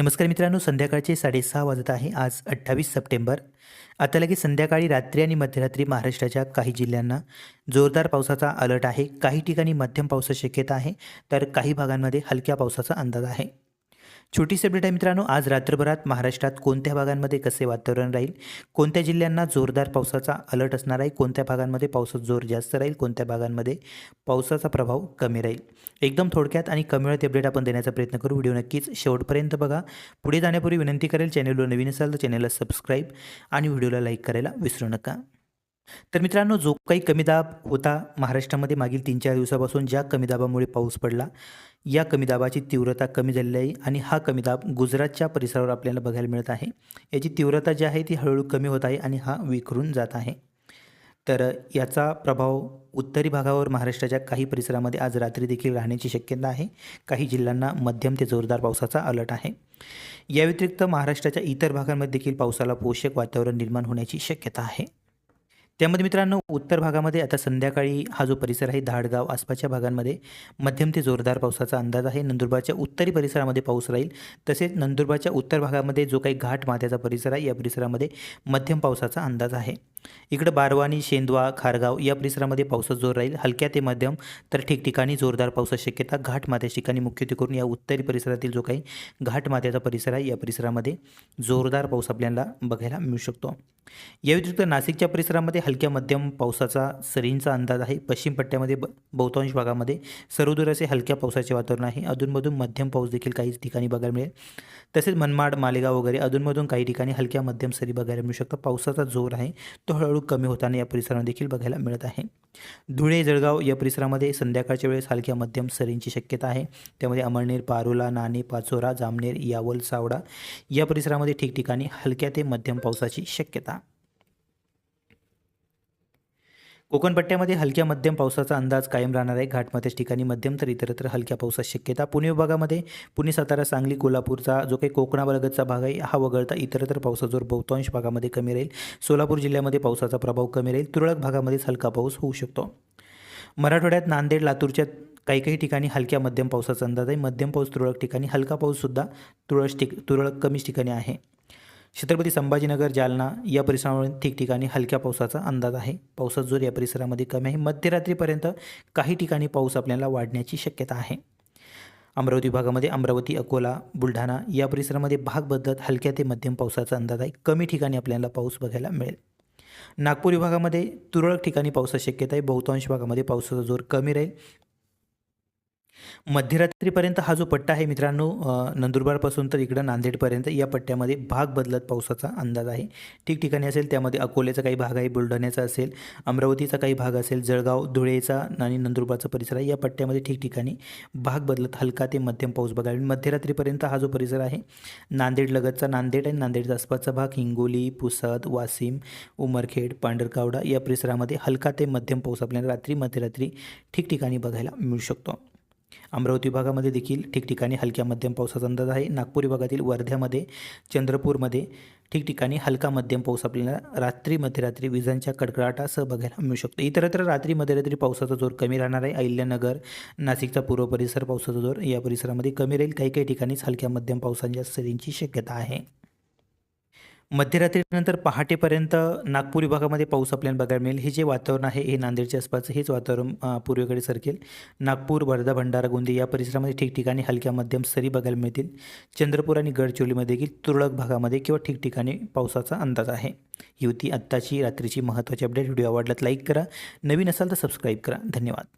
नमस्कार मित्रांनो संध्याकाळचे साडेसहा वाजत आहे. आज अठ्ठावीस सप्टेंबर. आता लगेच संध्याकाळी रात्री आणि मध्यरात्री महाराष्ट्राच्या काही जिल्ह्यांना जोरदार पावसाचा अलर्ट आहे. काही ठिकाणी मध्यम पावसाची शक्यता आहे तर काही भागांमध्ये हलक्या पावसाचा अंदाज आहे. छोटी अपडेट आहे मित्रांनो आज रात्रभरात महाराष्ट्रात कोणत्या भागांमध्ये कसे वातावरण राहील? कोणत्या जिल्ह्यांना जोरदार पावसाचा अलर्ट असणार आहे? कोणत्या भागांमध्ये पावसाचा जोर जास्त राहील? कोणत्या भागांमध्ये पावसाचा प्रभाव कमी राहील? एकदम थोडक्यात आणि कमी वेळात अपडेट आपण देण्याचा प्रयत्न करू. व्हिडिओ नक्कीच शेवटपर्यंत बघा. पुढे जाण्यापूर्वी विनंती करेल चॅनलवर नवीन असाल तर चॅनलला सबस्क्राईब आणि व्हिडिओला लाईक करायला विसरू नका. तर मित्रांनो जो काही कमी दाब होता महाराष्ट्रामध्ये मागील तीन चार दिवसापासून ज्या कमी दाबामुळे पाऊस पडला या कमी दाबाची तीव्रता कमी झालेली आहे आणि हा कमी दाब गुजरातच्या परिसरावर आपल्याला बघायला मिळत आहे. याची तीव्रता जी आहे ती हळूहळू कमी होत आहे आणि हा विखरून जात आहे. तर याचा प्रभाव उत्तरी भागावर महाराष्ट्राच्या काही परिसरामध्ये आज रात्री देखील राहण्याची शक्यता आहे. काही जिल्ह्यांना मध्यम ते जोरदार पावसाचा अलर्ट आहे. या व्यतिरिक्त महाराष्ट्राच्या इतर भागांमध्ये देखील पावसाला पोषक वातावरण निर्माण होण्याची शक्यता आहे. त्यामध्ये मित्रांनो उत्तर भागामध्ये आता संध्याकाळी हा जो परिसर आहे धाडगाव आसपासच्या भागांमध्ये मध्यम ते जोरदार पावसाचा अंदाज आहे. नंदुरबारच्या उत्तरी परिसरामध्ये पाऊस राहील. तसेच नंदुरबारच्या उत्तर भागामध्ये जो काही घाट माथ्याचा परिसर आहे या परिसरामध्ये मध्यम पावसाचा अंदाज आहे. इकडं बारवानी शेंदवा खारगाव या परिसरामध्ये पावसाचा जोर राहील. हलक्या ते मध्यम तर ठिकठिकाणी जोरदार पावसाची शक्यता घाट माथ्याच्या ठिकाणी मुख्यत्वे करून या उत्तरी परिसरातील जो काही घाट माथ्याचा परिसर आहे या परिसरामध्ये जोरदार पाऊस आपल्याला बघायला मिळू शकतो. या व्यतिरिक्त नाशिकच्या परिसरामध्ये हलक्या मध्यम पावसाचा सरींचा अंदाज आहे. पश्चिम पट्ट्यामध्ये ब बहुतांश भागामध्ये सर्वदूर असे हलक्या पावसाचे वातावरण आहे. अधूनमधून मध्यम पाऊस देखील काही ठिकाणी बघायला मिळेल. तसेच मनमाड मालेगाव वगैरे अधूनमधून काही ठिकाणी हलक्या मध्यम सरी बघायला मिळू शकतात. पावसाचा जोर आहे. तो हळूहळू कमी होताना या परिसरामध्ये देखील बघायला मिळत आहे. धुळे जळगाव या परिसरामध्ये संध्याकाळच्या वेळेस हलक्या मध्यम सरींची शक्यता आहे. त्यामध्ये अमळनेर पारोला नाणे पाचोरा जामनेर यावल सावडा या परिसरामध्ये ठिकठिकाणी हलक्या ते मध्यम पावसाची शक्यता. कोकणपट्ट्यामध्ये हलक्या मध्यम पावसाचा अंदाज कायम राहणार आहे. घाटमध्येच ठिकाणी मध्यम तर इतरत्र हलक्या पावसाची शक्यता. पुणे विभागामध्ये पुणे सातारा सांगली कोल्हापूरचा जो काही कोकणावलगतचा भाग आहे हा वगळता इतरत्र पावसाचा जोर बहुतांश भागामध्ये कमी राहील. सोलापूर जिल्ह्यामध्ये पावसाचा प्रभाव कमी राहील. तुरळक भागामध्येच हलका पाऊस होऊ शकतो. मराठवाड्यात नांदेड लातूरच्या काही काही ठिकाणी हलक्या मध्यम पावसाचा अंदाज आहे. मध्यम पाऊस तुरळक ठिकाणी हलका पाऊससुद्धा तुरळक ठिक तुरळक कमीच ठिकाणी आहे. छत्रपती संभाजीनगर जालना या परिसरामध्ये ठिकठिकाणी हलक्या पावसाचा अंदाज आहे. पावसाचा जोर या परिसरामध्ये कमी आहे. मध्यरात्रीपर्यंत काही ठिकाणी पाऊस आपल्याला वाढण्याची शक्यता आहे. अमरावती विभागामध्ये अमरावती अकोला बुलढाणा या परिसरामध्ये भाग बदलत हलक्या ते मध्यम पावसाचा अंदाज आहे. कमी ठिकाणी आपल्याला पाऊस बघायला मिळेल. नागपूर विभागामध्ये तुरळक ठिकाणी पावसाची शक्यता आहे. बहुतांश भागामध्ये पावसाचा जोर कमी राहील. मध्यरात्रीपर्यंत हा जो पट्टा आहे मित्रांनो नंदुरबारपासून तर इकडं नांदेडपर्यंत या पट्ट्यामध्ये भाग बदलत पावसाचा अंदाज आहे. ठिकठिकाणी असेल त्यामध्ये अकोल्याचा काही भाग आहे बुलढाण्याचा असेल अमरावतीचा काही भाग असेल जळगाव धुळेचा आणि नंदुरबारचा परिसर आहे. या पट्ट्यामध्ये ठिकठिकाणी भाग बदलत हलका ते मध्यम पाऊस बघायला मध्यरात्रीपर्यंत हा जो परिसर आहे नांदेड लगतचा नांदेड आणि नांदेडचा आसपासचा भाग हिंगोली पुसद वाशिम उमरखेड पांढरकावडा या परिसरामध्ये हलका ते मध्यम पाऊस आपल्याला रात्री मध्यरात्री ठिकठिकाणी बघायला मिळू शकतो. अमरावती विभागामध्ये देखील ठिकठिकाणी हलक्या मध्यम पावसाचा अंदाज आहे. नागपूर विभागातील वर्ध्यामध्ये चंद्रपूरमध्ये ठिकठिकाणी हलका मध्यम पाऊस आपल्याला रात्री मध्यरात्री विजांच्या कडकडाटासह बघायला मिळू शकतो. इतरत्र रात्री मध्यरात्री पावसाचा जोर कमी राहणार आहे. अहिल्यानगर नाशिकचा पूर्व परिसर पावसाचा जोर या परिसरामध्ये कमी राहील. काही काही ठिकाणीच हलक्या मध्यम पावसांच्या सरींची शक्यता आहे. मध्यरात्रीनंतर पहाटेपर्यंत नागपूर विभागामध्ये पाऊस आपल्याला बघायला मिळेल. हे जे वातावरण आहे हे नांदेडच्या आसपासचं हेच वातावरण पूर्वेकडे सरकेल. नागपूर वर्धा भंडारा गोंदी या परिसरामध्ये ठिकठिकाणी हलक्या मध्यम सरी बघायला मिळतील. चंद्रपूर आणि गडचिरोलीमध्ये देखील तुरळक भागामध्ये किंवा ठिकठिकाणी पावसाचा अंदाज आहे. ही होती आत्ताची रात्रीची महत्त्वाची अपडेट व्हिडिओ आवडल्यात लाईक करा. नवीन असाल तर सबस्क्राईब करा. धन्यवाद.